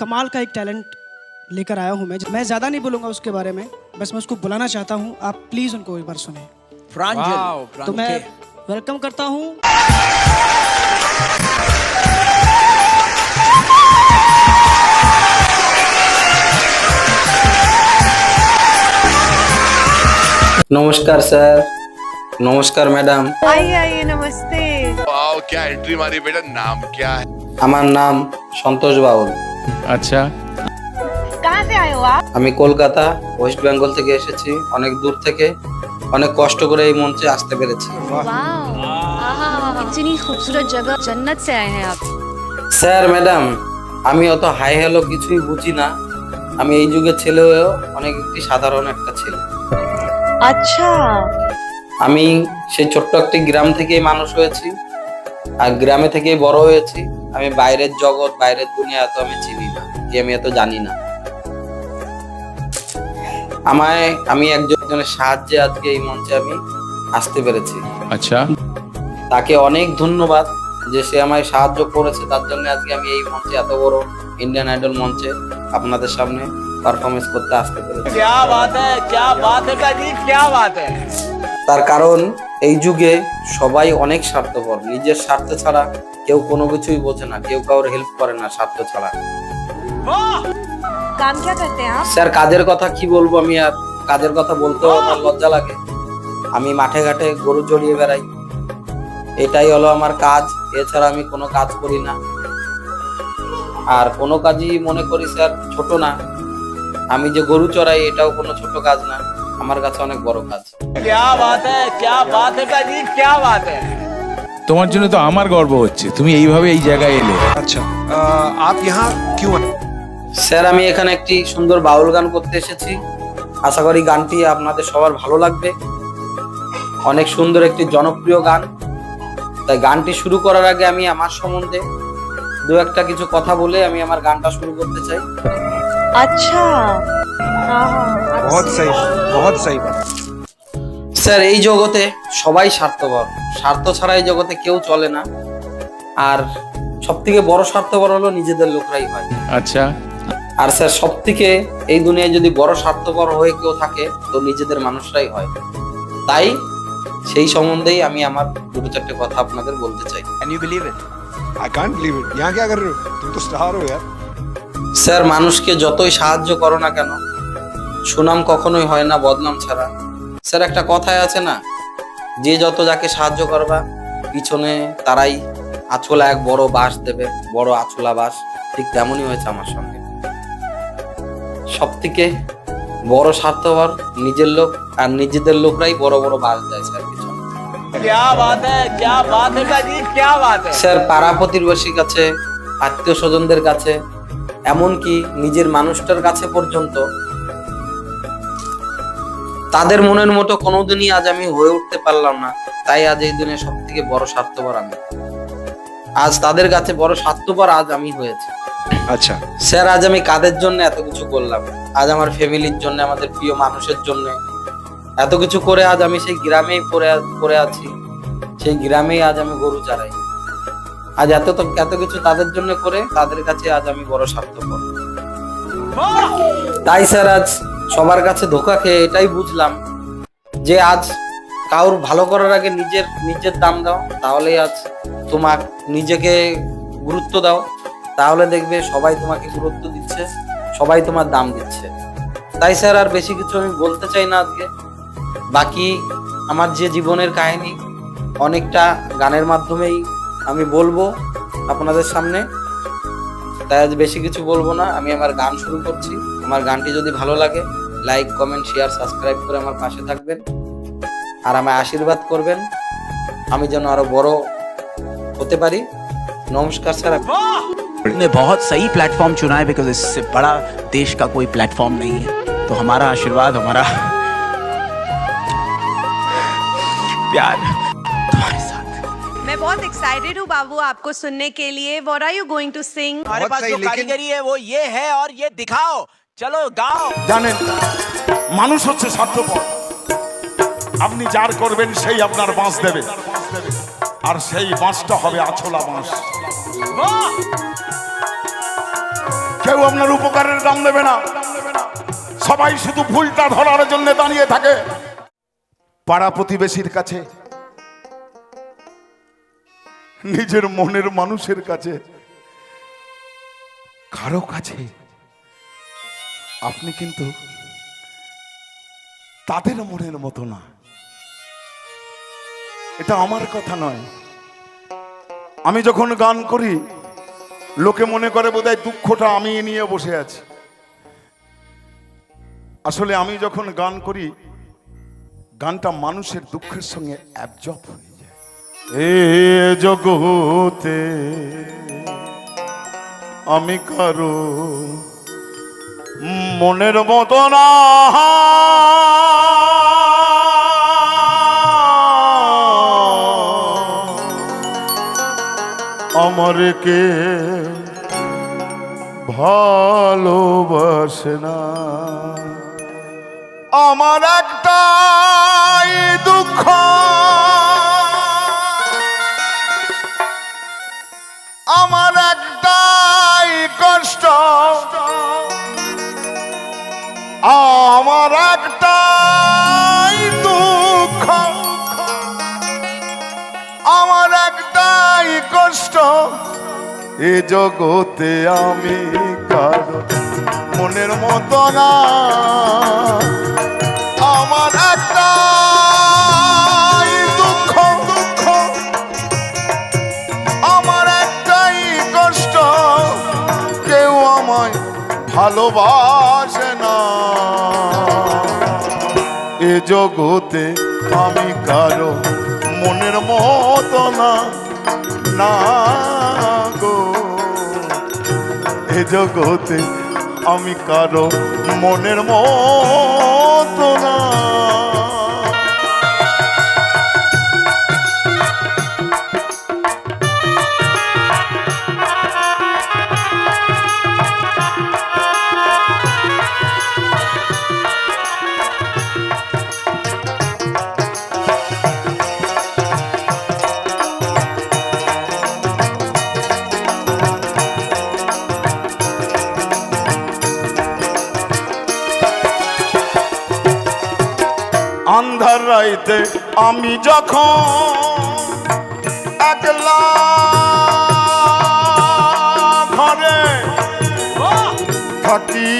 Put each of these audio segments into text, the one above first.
कमाल का एक टैलेंट लेकर आया हूँ मैं मैं ज़्यादा नहीं बोलूँगा उसके बारे में बस मैं उसको बुलाना चाहता हूँ आप प्लीज़ उनको एक बार सुने प्रांजल तो मैं वेलकम करता हूँ নমস্কার স্যার নমস্কার ম্যাডাম आइए आइए नमस्ते वाओ क्या एंट्री मारी बेटा नाम क्या है আমার নাম সন্তোষ বাউল আচ্ছা। আমি কলকাতা ওয়েস্ট বেঙ্গল থেকে এসেছি। অনেক দূর থেকে। অনেক কষ্ট করে এই মঞ্চে আসতে পেরেছি। স্যার ম্যাডাম আমি অত হাই হ্যালো কিছুই বুঝি না। আমি এই যুগে ছেলে হয়েও অনেক একটি সাধারণ একটা ছেলে। আচ্ছা। আমি সেই ছোট্ট একটি গ্রাম থেকে মানুষ হয়েছি। আর গ্রামে থেকেই বড় হয়েছি। আমি বাইরের জগৎ বাইরের দুনিয়া এত আমি চিনি না যে আমি এত জানি না। আমায় আমি একজনের সাহায্যে আজকে এই মঞ্চে আমি আসতে পেরেছি। আচ্ছা। তাকে অনেক ধন্যবাদ যে সে আমায় সাহায্য করেছে তার জন্য আজকে আমি এই মঞ্চে এত বড় ইন্ডিয়ান আইডল মঞ্চে আপনাদের সামনে পারফরমেন্স করতে আসতে পেরেছি। তার কারণ এই যুগে সবাই অনেক স্বার্থপর। নিজের স্বার্থ ছাড়া কেউ কোনো কিছুই বোঝে না কেউ কারোর হেল্প করে না স্বার্থ ছাড়া। স্যার কাজের কথা কি বলব আমি আর কাজের কথা বলতেও আমার লজ্জা লাগে। আমি মাঠে ঘাটে গরু জড়িয়ে বেড়াই। এটাই হলো আমার কাজ এছাড়া আমি কোনো কাজ করি না। আর কোনো কাজই মনে করি স্যার ছোট না। আমি যে গরু চড়াই এটাও কোনো ছোট কাজ না। আমার কাছে অনেক বড় কাজ। তোমার জন্য তো আমার গর্ব হচ্ছে। তুমি এইভাবে এই জায়গায় এলে। আচ্ছা স্যার আমি এখানে একটি সুন্দর বাউল গান করতে এসেছি। আশা করি গানটি আপনাদের সবার ভালো লাগবে। অনেক সুন্দর একটি জনপ্রিয় গান। তাই গানটি শুরু করার আগে আমি আমার সম্বন্ধে দু একটা কিছু কথা বলে আমি আমার গানটা শুরু করতে চাই। আচ্ছা। বহুত সহি বহুত সহি স্যার এই জগতে সবাই স্বার্থপর। স্বার্থ ছাড়া এই জগতে কেউ চলে না। আর সব থেকে বড় স্বার্থপর হলো নিজেদের লোকরাই হয়। আচ্ছা। আর স্যার সব থেকে এই দুনিয়ায় যদি বড় স্বার্থপর হয়ে কেউ থাকে তো নিজেদের মানুষরাই হয়। তাই সেই সম্বন্ধেই আমি আমার দুটো চারটে কথা আপনাদের বলতে চাই। Can you believe it I can't believe it yeah তো স্টার হো ইয়ার স্যার মানুষকে যতই সাহায্য করো না কেন সুনাম কখনোই হয় না বদনাম ছাড়া। স্যার একটা কথাই আছে না? যে যত যাকে সাহায্য করবা পিছনে তারাই আচলা এক বড় বাস দেবে বড় আচলা বাস ঠিক তেমনই হয়েছে আমার সঙ্গে। সব থেকে বড় স্বার্থপর নিজের লোক আর নিজেদের লোকরাই বড় বড় বাস দেয় স্যার স্যার পাড়া প্রতিবেশীর কাছে আত্মীয় স্বজনদের কাছে এমনকি নিজের মানুষটার কাছে পর্যন্ত তাদের মনের মতো কোনোদিনই আজ আমি হয়ে উঠতে পারলাম না। তাই আজ এই দিনে সব থেকে বড় স্বার্থপর আমি। আজ তাদের কাছে বড় স্বার্থপর আজ আমি হয়েছি। আচ্ছা। স্যার আজ আমি কাদের জন্য এত কিছু করলাম? আজ আমার ফ্যামিলির জন্য আমাদের প্রিয় মানুষের জন্য। এত কিছু করে আজ আমি সেই গ্রামেই পড়ে পড়ে আছি। সেই গ্রামেই আজ আমি গরু চালাই আজ এত এত কিছু তাদের জন্য করে, তাদের কাছে আজ আমি বড় স্বার্থপর। তাই স্যার, আজ সবার কাছে ধোকা খেয়ে এটাই বুঝলাম যে আজ কাউর ভালো করার আগে নিজের নিজের দাম দাও তাহলেই আজ তোমার নিজেকে গুরুত্ব দাও। তাহলে দেখবে সবাই তোমাকে গুরুত্ব দিচ্ছে, সবাই তোমার দাম দিচ্ছে। তাই স্যার, আর বেশি কিছু আমি বলতে চাই না আজকে। বাকি আমার যে জীবনের কাহিনী, অনেকটা গানের মাধ্যমেই আমি বলবো আপনাদের সামনে তাই আজ বেশি কিছু বলবো না আমি আমার গান শুরু করছি আমার গানটি যদি ভালো লাগে লাইক কমেন্ট শেয়ার সাবস্ক্রাইব করে আমার পাশে থাকবেন আর আমায় আশীর্বাদ করবেন আমি যেন আরো বড় হতে পারি নমস্কার স্যার ने बहुत सही प्लेटफॉर्म चुना है बिकॉज इससे बड़ा देश का कोई प्लेटफॉर्म नहीं है तो हमारा आशीर्वाद हमारा प्यार एक्साइटेड हूँ बाबू आपको सुनने के लिए what are you going to sing हमारे बहुत पास सही, जो लेकिन- कारीगरी है वो ये है और ये दिखाओ चलो गाओ জানেন মানুষ হচ্ছে স্বার্থপর আপনি যার করবেন সেই আপনার বাঁশ দেবে আর সেই বাঁশটা হবে আছলা বাঁশ কেউ আপনার উপকারের দাম দেবে না সবাই শুধু ভুলটা ধরার জন্য দাঁড়িয়ে থাকে পাড়া প্রতিবেশীর কাছে নিজের মনের মানুষের কাছে। কারও কাছে। আপনি কিন্তু তাদের মনের মতো না। এটা আমার কথা নয়। আমি যখন গান করি, লোকে মনে করে বোধহয় দুঃখটা আমি নিয়ে বসে আছি। আসলে আমি যখন গান করি, গানটা মানুষের দুঃখের সঙ্গে অ্যাবজর্ব হয়ে। এ জগতে আমি কারও মনের মতো না আমার কে ভালোবাসে না। আমার একটাই দুঃখ। এ জগতে আমি কারও মনের মতো না। আমার একটাই দুঃখ দুঃখ। আমার একটাই কষ্ট। কেউ আমায় ভালোবাসে না। এ জগতে আমি কারও মনের মতো না না। এ জগতে আমি কারও মনের মতো না। আন্ধার রাইতে আমি যখন একলা ঘরে থাকি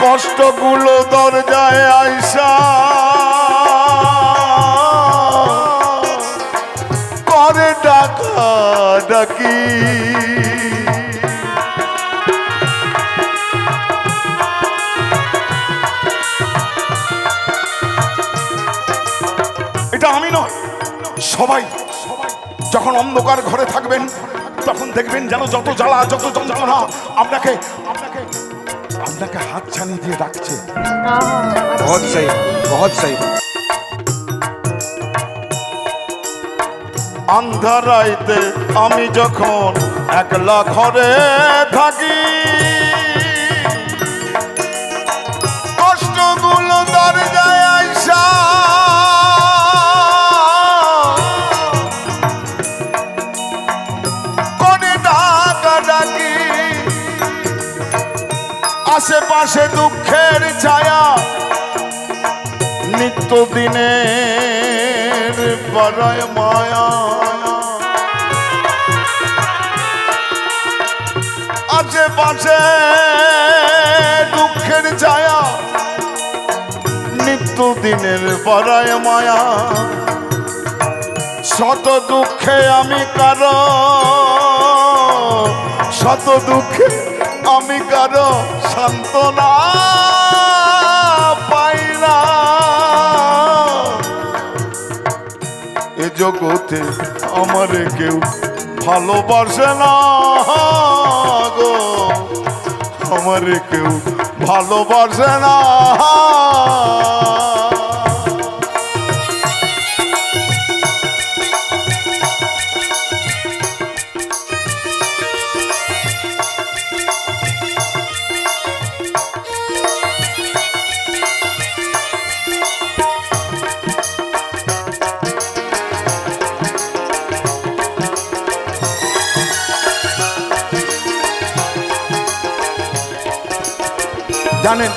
কষ্টগুলো দরজায় আইসা শুধু আমি নয়। সবাই যখন অন্ধকার ঘরে থাকবেন তখন দেখবেন যেন যত জ্বালা যত যন্ত্রণা আপনাকে আপনাকে আপনাকে হাত ছানি দিয়ে ডাকছে। অন্ধারাইতে আন্ধারাইতে আমি যখন একলা ঘরে থাকি কষ্টগুলো দরজায় আশেপাশে দুঃখের ছায়া। নিত্য দিনের বড়ায় মায়া। আশেপাশে দুঃখের ছায়া। নিত্য দিনের বড়ায় মায়া। শত দুঃখে আমি কারও শত দুঃখে আমি কারও সান্ত্বনা পাই না। এ জগতে আমার কেউ ভালোবাসে না গো। আমার কেউ ভালোবাসে না। জানেন,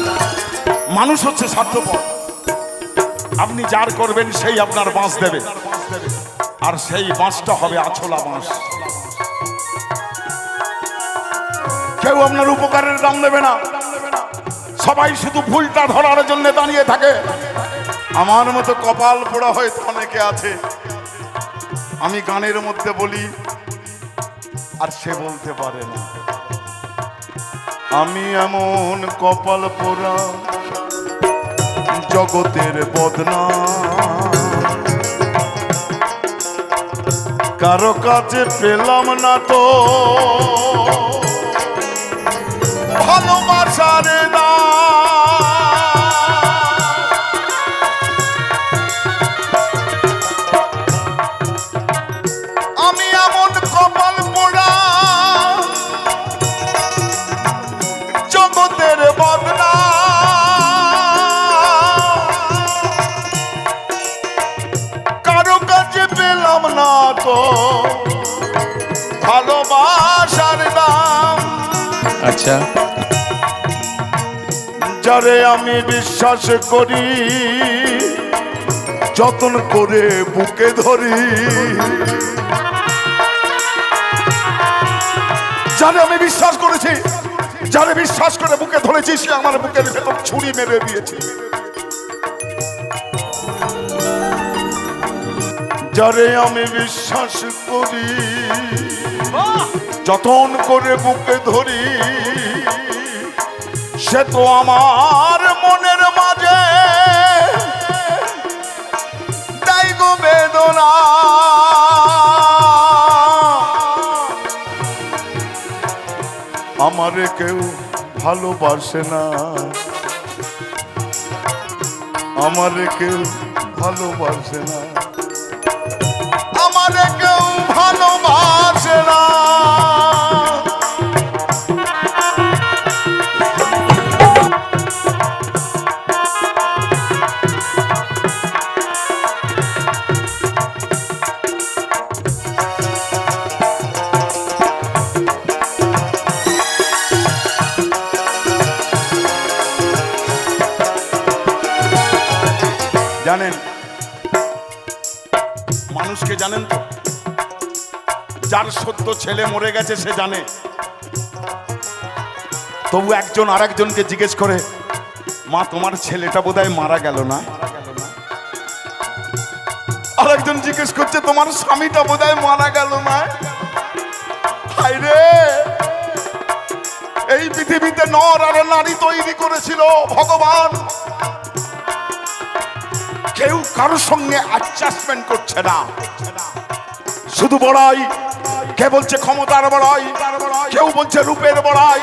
মানুষ হচ্ছে স্বার্থপর। আপনি যার করবেন, সেই আপনার বাঁশ দেবে। আর সেই বাঁশটা হবে আছলা বাঁশ। কেউ আপনার উপকারের দাম দেবে না। সবাই শুধু ভুলটা ধরার জন্য দাঁড়িয়ে থাকে। আমার মতো কপাল পোড়া হয়তো অনেকে আছে। আমি গানের মধ্যে বলি, আর সে বলতে পারে না। আমি এমন কপাল পোড়া জগতের বদনা। কারও কাছে পেলাম না তো ভালোবাসার আমি বিশ্বাস করি যতন করে বুকে ধরি। যারে আমি বিশ্বাস করেছি যারে বিশ্বাস করে বুকে ধরেছি সে আমার বুকের ভেতর ছুরি মেরে দিয়েছে। যারে আমি বিশ্বাস করি যতন করে বুকে ধরি সে তো আমার মনের মাঝে। দেয় গো বেদনা। আমারে কেউ ভালোবাসে না। আমারে কেউ ভালোবাসে না। আমারে কেউ ভালোবাসে না। জানেন তো? যার সত্য ছেলে মরে গেছে, সে জানে। তবু একজন আরেকজনকে জিজ্ঞেস করে, মা, তোমার ছেলেটা বোধহয় মারা গেল না? আরেকজন জিজ্ঞেস করছে, তোমার স্বামীটা বোধহয় মারা গেল না? হায় রে! এই পৃথিবীতে নর আর নারী তৈরি করেছিল ভগবান। কেউ কারোর সঙ্গে অ্যাডজাস্টমেন্ট করছে না। শুধু বড়াই। কে বলছে ক্ষমতার বড়াই? কেউ বলছে রূপের বড়াই।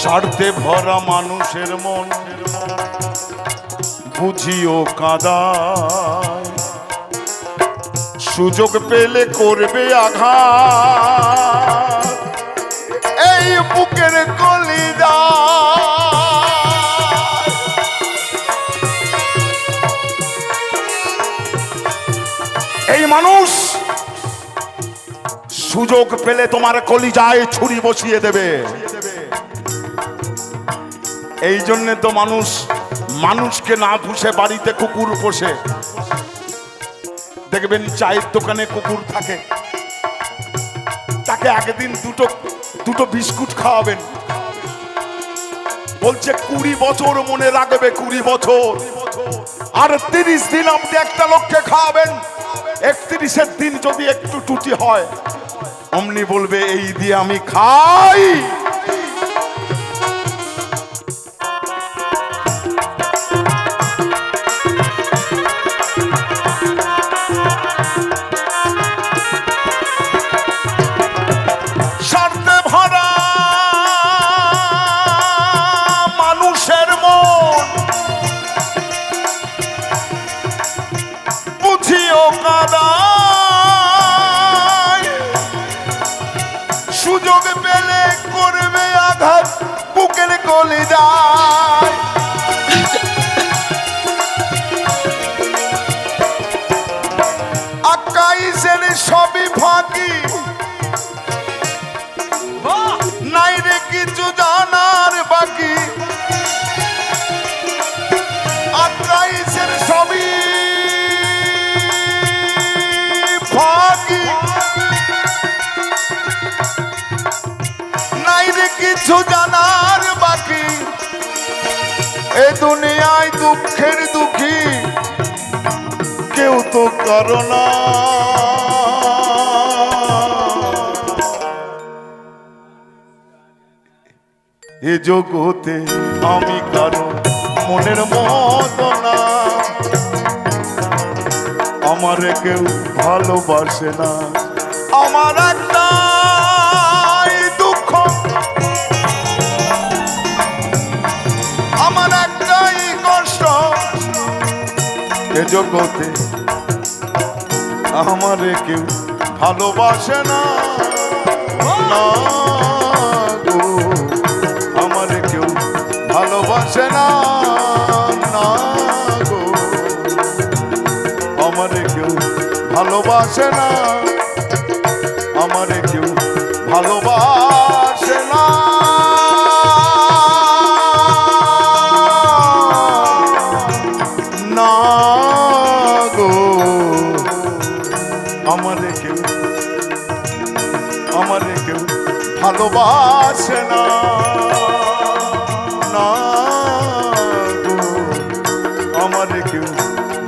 স্বার্থে ভরা মানুষের মন বুঝিও কাদা সুযোগ পেলে করবে আঘাত। বুকের কলিদা এই মানুষ সুযোগ পেলে তোমার কলিজায় ছুরি বসিয়ে দেবে। এই জন্যে তো মানুষ, মানুষকে না পুষে বাড়িতে কুকুর পোষে। দেখবেন চায়ের দোকানে কুকুর থাকে। তাকে একদিন দুটো দুটো বিস্কুট খাওয়াবেন। বলছে, কুড়ি বছর মনে রাখবে কুড়ি বছর। আর তিরিশ দিন আপনি একটা লোককে খাওয়াবেন। একত্রিশের দিন যদি একটু টুটি হয়, অমনি বলবে, এই দিয়ে আমি খাই। দুঃখের দুঃখী, কেউ তো করো না। এ জগতে আমি কারও মনের মতো না আমারে কেউ ভালোবাসে না। আমার এ জগতে আমারে কেউ ভালোবাসে না। গো, আমারে কেউ ভালোবাসে না। না গো, আমারে কেউ ভালোবাসে না।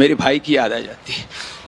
मेरे भाई की याद आ जाती है।